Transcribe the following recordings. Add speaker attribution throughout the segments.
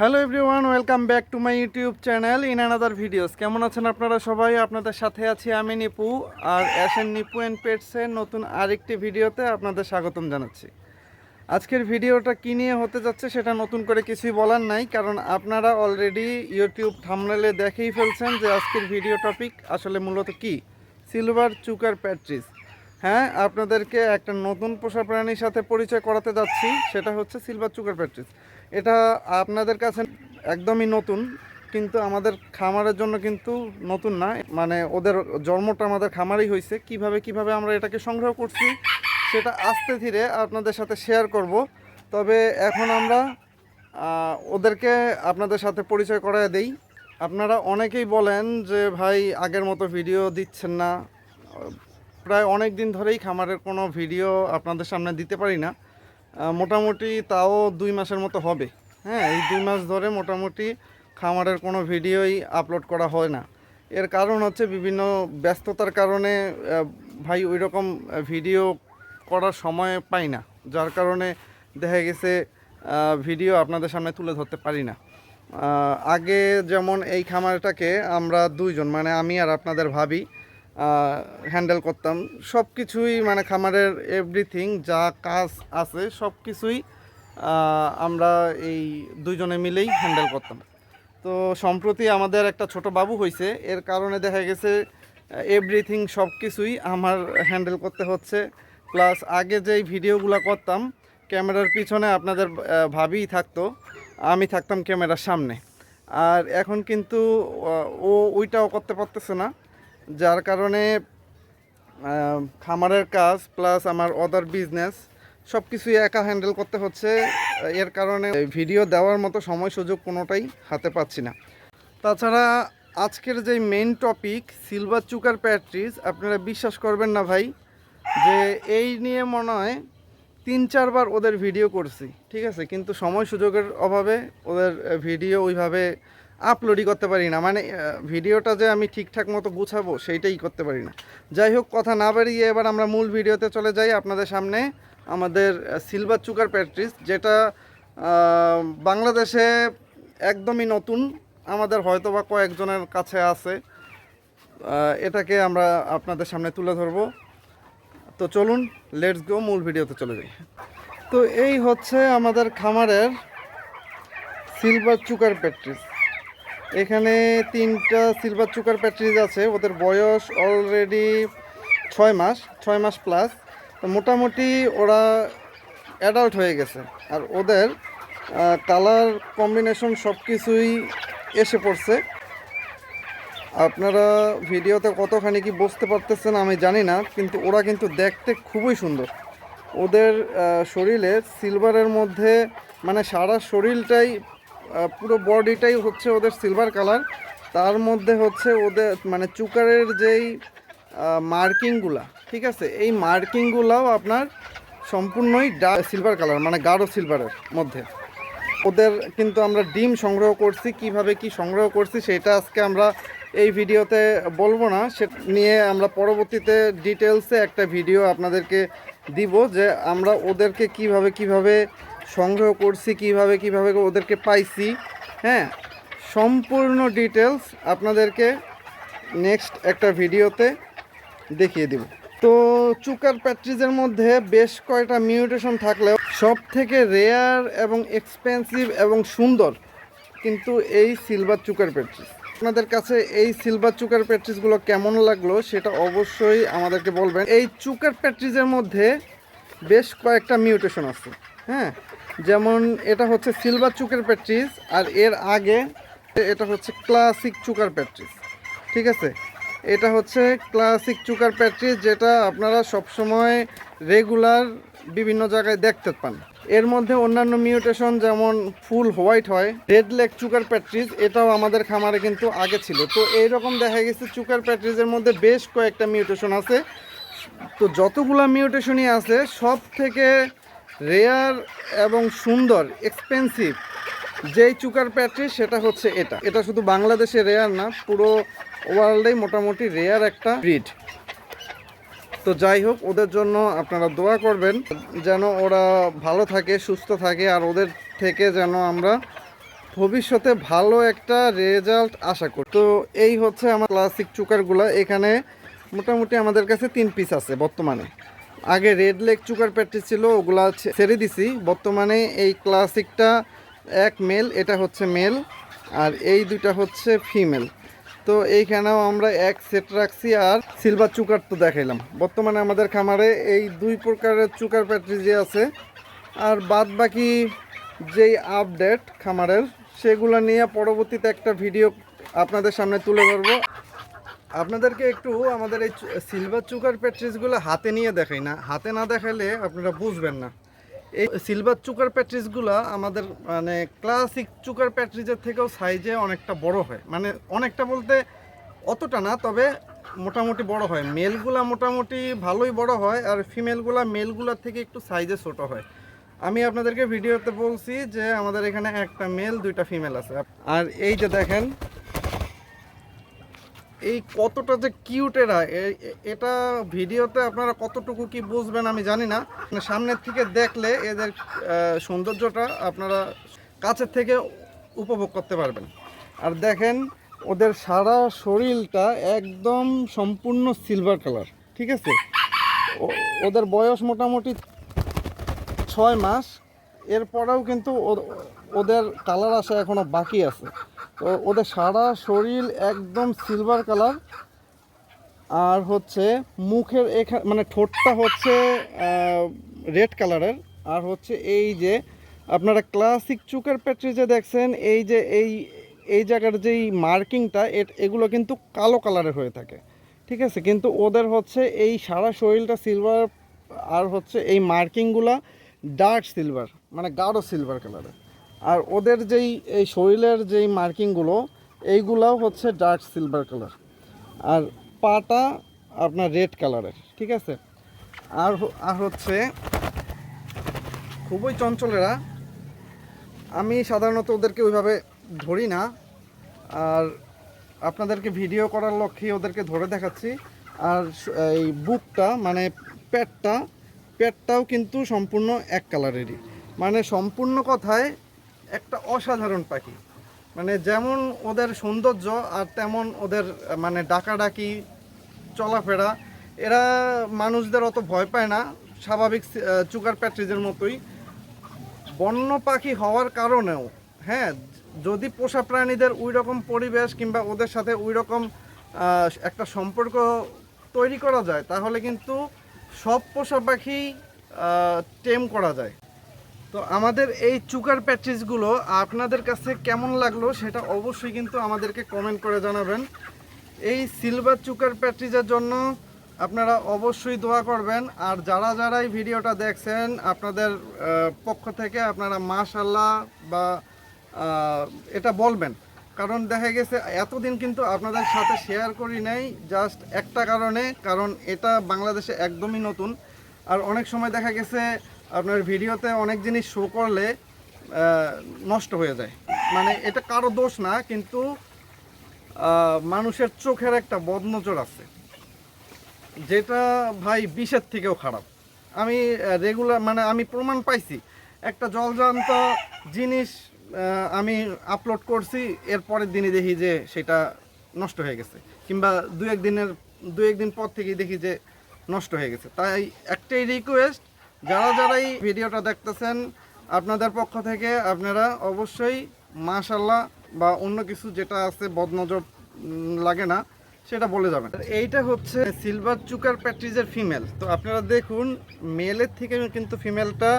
Speaker 1: Hello everyone welcome back to my YouTube channel in another videos কেমন আছেন আপনারা সবাই? আপনাদের সাথে আছি আমি নিপু আর অ্যাসেন নিপু অ্যান্ড পেটসের নতুন আরেকটি ভিডিওতে আপনাদের স্বাগতম জানাচ্ছি। আজকের ভিডিওটা কী নিয়ে হতে যাচ্ছে সেটা নতুন করে কিছুই বলার নাই, কারণ আপনারা অলরেডি ইউটিউব থামনেলে দেখেই ফেলছেন যে আজকের ভিডিও টপিক আসলে মূলত কি? সিলভার চুকার প্যাট্রিস হ্যাঁ আপনাদেরকে একটা নতুন পোষা প্রাণীর সাথে পরিচয় করাতে যাচ্ছি, সেটা হচ্ছে সিলভার চুকার প্যাট্রিস এটা আপনাদের কাছে একদমই নতুন, কিন্তু আমাদের খামারের জন্য কিন্তু নতুন না। মানে ওদের জন্মটা আমাদের খামারেই হয়েছে। কীভাবে কীভাবে আমরা এটাকে সংগ্রহ করছি, সেটা আস্তে ধীরে আপনাদের সাথে শেয়ার করব। তবে এখন আমরা ওদেরকে আপনাদের সাথে পরিচয় করায় দেই। আপনারা অনেকেই বলেন যে, ভাই, আগের মতো ভিডিও দিচ্ছেন না। প্রায় অনেক দিন ধরেই খামারের কোনো ভিডিও আপনাদের সামনে দিতে পারি না। মোটামুটি তাও দুই মাসের মতো হবে। হ্যাঁ এই দুই মাস ধরে মোটামুটি খামারের কোনো ভিডিওই আপলোড করা হয় না। এর কারণ হচ্ছে বিভিন্ন ব্যস্ততার কারণে ভাই ওই রকম ভিডিও করার সময় পাই না। যার কারণে দেখা গেছে ভিডিও আপনাদের সামনে তুলে ধরতে পারি না। আগে যেমন এই খামারটাকে আমরা দুইজন মানে আমি আর আপনাদের ভাবি হ্যান্ডেল করতাম। সব কিছুই মানে খামারের এভরিথিং যা কাজ আছে সব কিছুই আমরা এই দুইজনে মিলেই হ্যান্ডেল করতাম। তো সম্প্রতি আমাদের একটা ছোট বাবু হয়েছে এর কারণে দেখা গেছে এভরিথিং সব কিছুই আমার হ্যান্ডেল করতে হচ্ছে। প্লাস আগে যেই ভিডিওগুলো করতাম, ক্যামেরার পিছনে আপনাদের ভাবিই থাকতো, আমি থাকতাম ক্যামেরার সামনে। আর এখন কিন্তু ও ওইটাও করতে পারতেছে না। যার কারণে খামারের কাজ প্লাস আমার অদার বিজনেস সব কিছুই একা হ্যান্ডেল করতে হচ্ছে। এর কারণে ভিডিও দেওয়ার মতো সময় সুযোগ কোনোটাই হাতে পাচ্ছি না। তাছাড়া আজকের যে main topic silver chukar partridge আপনারা বিশ্বাস করবেন না ভাই, যে এই নিয়ে মনে হয় তিন চারবার ওদের ভিডিও করছি, ঠিক আছে? কিন্তু সময় সুযোগের অভাবে ওদের ভিডিও ওইভাবে আপলোডই করতে পারি না। মানে ভিডিওটা যে আমি ঠিকঠাক মতো গুছাবো, সেইটাই করতে পারি না। যাই হোক, কথা না বাড়িয়ে এবার আমরা মূল ভিডিওতে চলে যাই। আপনাদের সামনে আমাদের সিলভার চুকার প্যাট্রিস যেটা বাংলাদেশে একদমই নতুন। আমাদের হয়তো বা কয়েকজনের কাছে আছে। এটাকে আমরা আপনাদের সামনে তুলে ধরবো। তো চলুন লেটস গো মূল ভিডিওতে চলে যাই। তো এই হচ্ছে আমাদের খামারের সিলভার চুকার প্যাট্রিস এখানে তিনটা সিলভার চুকার প্যাট্রিজ আছে, ওদের বয়স অলরেডি ছয় মাস ছয় মাস প্লাস তো মোটামুটি ওরা অ্যাডাল্ট হয়ে গেছে। আর ওদের কালার কম্বিনেশন সব কিছুই এসে পড়ছে। আপনারা ভিডিওতে কতখানি কি বুঝতে পারতেছেন আমি জানি না, কিন্তু ওরা কিন্তু দেখতে খুবই সুন্দর। ওদের শরীরে সিলভারের মধ্যে মানে সারা শরীরটাই পুরো বডিটাই হচ্ছে ওদের সিলভার কালার তার মধ্যে হচ্ছে ওদের মানে চুকারের যেই মার্কিংগুলা, ঠিক আছে? এই মার্কিংগুলাও আপনার সম্পূর্ণই ডা সিলভার কালার মানে গাঢ় সিলভারের মধ্যে। ওদের কিন্তু আমরা ডিম সংগ্রহ করছি, কীভাবে কি সংগ্রহ করছি সেটা আজকে আমরা এই ভিডিওতে বলব না। সে নিয়ে আমরা পরবর্তীতে ডিটেলসে একটা ভিডিও আপনাদেরকে দিব যে আমরা ওদেরকে কীভাবে কীভাবে সংগ্রহ করছি, কীভাবে কীভাবে ওদেরকে পাইছি হ্যাঁ? সম্পূর্ণ ডিটেলস আপনাদেরকে নেক্সট একটা ভিডিওতে দেখিয়ে দিব। তো চুকার প্যাট্রিজের মধ্যে বেশ কয়টা মিউটেশন থাকলেও সব থেকে রেয়ার এবং এক্সপেন্সিভ এবং সুন্দর কিন্তু এই সিলভার চুকার প্যাট্রিজ। আপনাদের কাছে এই সিলভার চুকার প্যাট্রিজগুলো কেমন লাগল সেটা অবশ্যই আমাদেরকে বলবেন। এই চুকার প্যাট্রিজের মধ্যে বেশ কয়েকটা মিউটেশন আছে। হ্যাঁ যেমন এটা হচ্ছে সিলভার চুকার প্যাট্রিজ আর এর আগে এটা হচ্ছে ক্লাসিক চুকার প্যাট্রিজ ঠিক আছে? এটা হচ্ছে ক্লাসিক চুকার প্যাট্রিজ যেটা আপনারা সবসময় রেগুলার বিভিন্ন জায়গায় দেখতে পান। এর মধ্যে অন্যান্য মিউটেশন যেমন ফুল হোয়াইট হয় রেড লেগ চুকার প্যাট্রিজ এটাও আমাদের খামারে কিন্তু আগে ছিল। তো এইরকম দেখা গেছে চুকার প্যাট্রিজের মধ্যে বেশ কয়েকটা মিউটেশন আছে। তো যতগুলা মিউটেশনই আছে সব থেকে রেয়ার এবং সুন্দর এক্সপেন্সিভ যেই চুকার প্যাট্রি সেটা হচ্ছে এটা। এটা শুধু বাংলাদেশে রেয়ার না, পুরো ওয়ার্ল্ডেই মোটামুটি রেয়ার একটা ব্রিড। তো যাই হোক, ওদের জন্য আপনারা দোয়া করবেন, যেন ওরা ভালো থাকে, সুস্থ থাকে, আর ওদের থেকে যেন আমরা ভবিষ্যতে ভালো একটা রেজাল্ট আশা করি। তো এই হচ্ছে আমার ক্লাসিক চুকারগুলো। এখানে মোটামুটি আমাদের কাছে তিন পিস আছে বর্তমানে। আগে রেড লেগ চুকার প্যাটিস ছিল, ওগুলা ছেড়ে দিছি। বর্তমানে এই ক্লাসিকটা এক মেল, এটা হচ্ছে মেল, আর এই দুইটা হচ্ছে ফিমেল। তো এইখানেও আমরা এক সেট রাখছি, আর সিলভার চুকার তো দেখাইলাম। বর্তমানে আমাদের খামারে এই দুই প্রকারের চুকার প্যাট্রি যে আছে, আর বাদ বাকি যেই আপডেট খামারের, সেগুলো নিয়ে পরবর্তীতে একটা ভিডিও আপনাদের সামনে তুলে ধরবো। আপনাদেরকে একটু আমাদের এই সিলভার চুকার প্যাট্রিসগুলো হাতে নিয়ে দেখাই না। হাতে না দেখালে আপনারা বুঝবেন না। এই সিলভার চুকার প্যাট্রিসগুলো আমাদের মানে ক্লাসিক চুকার প্যাট্রিজের থেকেও সাইজে অনেকটা বড় হয়। মানে অনেকটা বলতে অতটা না, তবে মোটামুটি বড় হয়। মেলগুলা মোটামুটি ভালোই বড় হয় আর ফিমেলগুলা মেলগুলার থেকে একটু সাইজে ছোট হয়। আমি আপনাদেরকে ভিডিওতে বলছি যে আমাদের এখানে একটা মেল দুইটা ফিমেল আছে। আর এই যে দেখেন এই কতটা যে কিউট এরা এটা ভিডিওতে আপনারা কতটুকু কি বুঝবেন আমি জানি না। মানে সামনের থেকে দেখলে এদের সৌন্দর্যটা আপনারা কাছের থেকে উপভোগ করতে পারবেন। আর দেখেন, ওদের সারা শরীরটা একদম সম্পূর্ণ সিলভার কালার ঠিক আছে? ওদের বয়স মোটামুটি ছয় মাস, এরপরেও কিন্তু ওদের কালার আসা এখনও বাকি আছে। তো ওদের সারা শরীর একদম সিলভার কালার আর হচ্ছে মুখের এখানে মানে ঠোঁটটা হচ্ছে রেড কালারের আর হচ্ছে এই যে আপনারা ক্লাসিক চুকের প্যাট্রি যে দেখছেন, এই যে এই এই জায়গার যেই মার্কিংটা এগুলো কিন্তু কালো কালারের হয়ে থাকে। ঠিক আছে? কিন্তু ওদের হচ্ছে এই সারা শরীরটা সিলভার আর হচ্ছে এই মার্কিংগুলা ডার্ক সিলভার মানে গাঢ় সিলভার কালারের আর ওদের যেই, এই শরীরের যেই মার্কিংগুলো, এইগুলাও হচ্ছে ডার্ক সিলভার কালার আর পাটা আপনার রেড কালারের ঠিক আছে? আর আর হচ্ছে, খুবই চঞ্চলেরা। আমি সাধারণত ওদেরকে ওইভাবে ধরি না। আর আপনাদেরকে ভিডিও করার লক্ষ্যে ওদেরকে ধরে দেখাচ্ছি। আর এই বুকটা মানে পেটটা, পেটটাও কিন্তু সম্পূর্ণ এক কালারেরই মানে সম্পূর্ণ কথায় একটা অসাধারণ পাখি। মানে যেমন ওদের সৌন্দর্য আর তেমন ওদের মানে ডাকাডাকি, চলাফেরা, এরা মানুষদের অত ভয় পায় না, স্বাভাবিক চুকার প্যাট্রিজের মতোই। বন্য পাখি হওয়ার কারণেও হ্যাঁ যদি পোষা প্রাণীদের ওই রকম পরিবেশ কিংবা ওদের সাথে ওই রকম একটা সম্পর্ক তৈরি করা যায়, তাহলে কিন্তু সব পোষা পাখি টেম করা যায়। তো আমাদের এই চুকার প্যাট্রিজগুলো আপনাদের কাছে কেমন লাগল সেটা অবশ্যই কিন্তু আমাদেরকে কমেন্ট করে জানাবেন। এই সিলভার চুকার প্যাট্রিজের জন্য আপনারা অবশ্যই দোয়া করবেন। আর যারা যারা এই ভিডিওটা দেখছেন, আপনাদের পক্ষ থেকে আপনারা মাশাল্লাহ বা এটা বলবেন। কারণ দেখা গেছে এতদিন কিন্তু আপনাদের সাথে শেয়ার করি নাই জাস্ট একটা কারণে। কারণ এটা বাংলাদেশে একদমই নতুন। আর অনেক সময় দেখা গেছে আপনার ভিডিওতে অনেক জিনিস শো করলে নষ্ট হয়ে যায়। মানে এটা কারও দোষ না, কিন্তু মানুষের চোখের একটা বদনজর আছে। যেটা ভাই বিষের থেকেও খারাপ। আমি রেগুলার মানে আমি প্রমাণ পাইছি। একটা জলজান্ত জিনিস আমি আপলোড করছি এর পরের দিনই দেখি যে সেটা নষ্ট হয়ে গেছে। কিংবা দু এক দিনের দু একদিন পর থেকেই দেখি যে নষ্ট হয়ে গেছে। তাই একটাই রিকোয়েস্ট যারা যারাই ভিডিওটা দেখতেছেন, আপনাদের পক্ষ থেকে আপনারা অবশ্যই মাশাল্লাহ বা অন্য কিছু যেটা আছে বদনজর লাগে না, সেটা বলে যাবেন। এইটা হচ্ছে সিলভার চুকার প্যাট্রিজের ফিমেল। তো আপনারা দেখুন, মেলের থেকে কিন্তু ফিমেলটা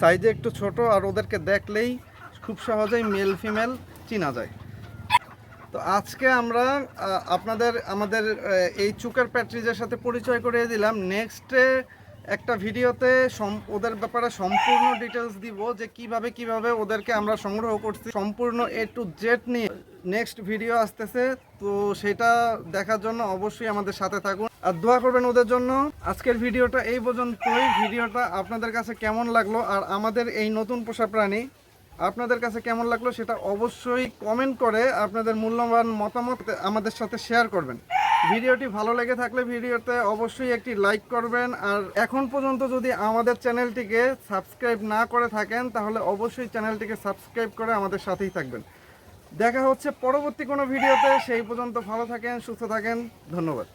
Speaker 1: সাইজে একটু ছোট, আর ওদেরকে দেখলেই খুব সহজেই মেল ফিমেল চিনা যায়। তো আজকে আমরা আপনাদের, আমাদের এই চুকার প্যাট্রিজের সাথে পরিচয় করিয়ে দিলাম। নেক্সটে একটা ভিডিওতে ওদের ব্যাপারে সম্পূর্ণ ডিটেলস দিব যে কীভাবে কীভাবে ওদেরকে আমরা সংগ্রহ করছি। সম্পূর্ণ এ টু জেড নিয়ে নেক্সট ভিডিও আসতেছে, তো সেটা দেখার জন্য অবশ্যই আমাদের সাথে থাকুন। আর দোয়া করবেন ওদের জন্য। আজকের ভিডিওটা এই পর্যন্তই। ভিডিওটা আপনাদের কাছে কেমন লাগল আর আমাদের এই নতুন পোষা প্রাণী আপনাদের কাছে কেমন লাগল সেটা অবশ্যই কমেন্ট করে আপনাদের মূল্যবান মতামত আমাদের সাথে শেয়ার করবেন। ভিডিওটি ভালো লেগে থাকলে ভিডিওতে অবশ্যই একটি লাইক করবেন। আর এখন পর্যন্ত যদি আমাদের চ্যানেলটিকে সাবস্ক্রাইব না করে থাকেন, তাহলে অবশ্যই চ্যানেলটিকে সাবস্ক্রাইব করে আমাদের সাথেই থাকবেন। দেখা হচ্ছে পরবর্তী কোনো ভিডিওতে। সেই পর্যন্ত ভালো থাকেন, সুস্থ থাকেন। ধন্যবাদ।